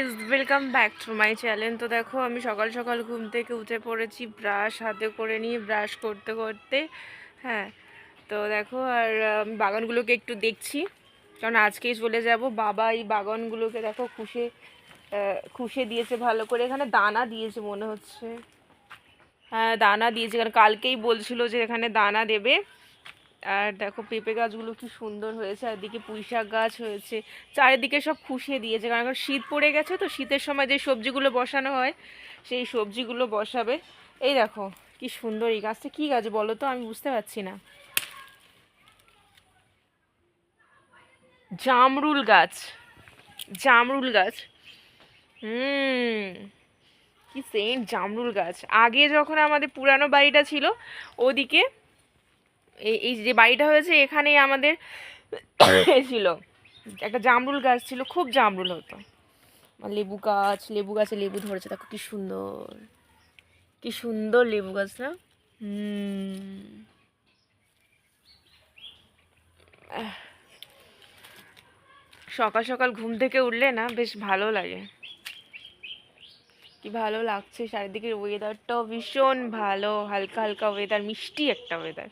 Guys welcome back to my channel তো দেখো, আমি সকাল সকাল ঘুম থেকে উঠে পড়েছি ব্রাশ হাতে করে নিয়ে ব্রাশ করতে করতে। হ্যাঁ তো দেখো, আর বাগানগুলোকে একটু দেখছি। কারণ আজকেই চলে যাব, বাবা এই বাগানগুলোকে দেখো খুশে খুশে দিয়েছে ভালো করে। এখানে দানা দিয়েছে মনে হচ্ছে। হ্যাঁ দানা দিয়েছে, কারণ কালকেই বলছিল যে এখানে দানা দেবে। আর দেখো পেঁপে গাছগুলো কি সুন্দর হয়েছে, আর এদিকে পুঁই শাক গাছ হয়েছে। চারিদিকে সব খুশিয়ে দিয়েছে, কারণ এখন শীত পড়ে গেছে তো, শীতের সময় যে সবজিগুলো বসানো হয়, সেই সবজিগুলো বসাবে। এই দেখো, কি সুন্দর এই গাছটা। কী গাছ বলো তো? আমি বুঝতে পারছি না। জামরুল গাছ। জামরুল গাছ। হুম, কি সেন্ট জামরুল গাছ। আগে যখন আমাদের পুরানো বাড়িটা ছিল, ওদিকে এই এই যে বাড়িটা হয়েছে এখানেই আমাদের ছিল। একটা জামরুল গাছ ছিল খুব জামরুল হতো। লেবু গাছ লেবু গাছে লেবু ধরেছে দেখো কি সুন্দর। কি সুন্দর লেবু গাছ না? সকাল সকাল ঘুম থেকে উঠলে না বেশ ভালো লাগে। কি ভালো লাগছে চারিদিকের ওয়েদারটাও ভীষণ ভালো হালকা হালকা ওয়েদার মিষ্টি একটা ওয়েদার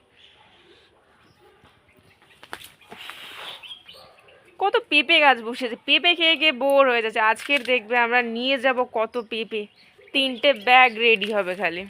কত পেঁপে গাছ বসেছে। পেঁপে খেয়ে খেয়ে বোর হয়ে যাচ্ছে। আজকের দেখবে আমরা নিয়ে যাব কত পেঁপে। তিনটে ব্যাগ রেডি হবে খালি।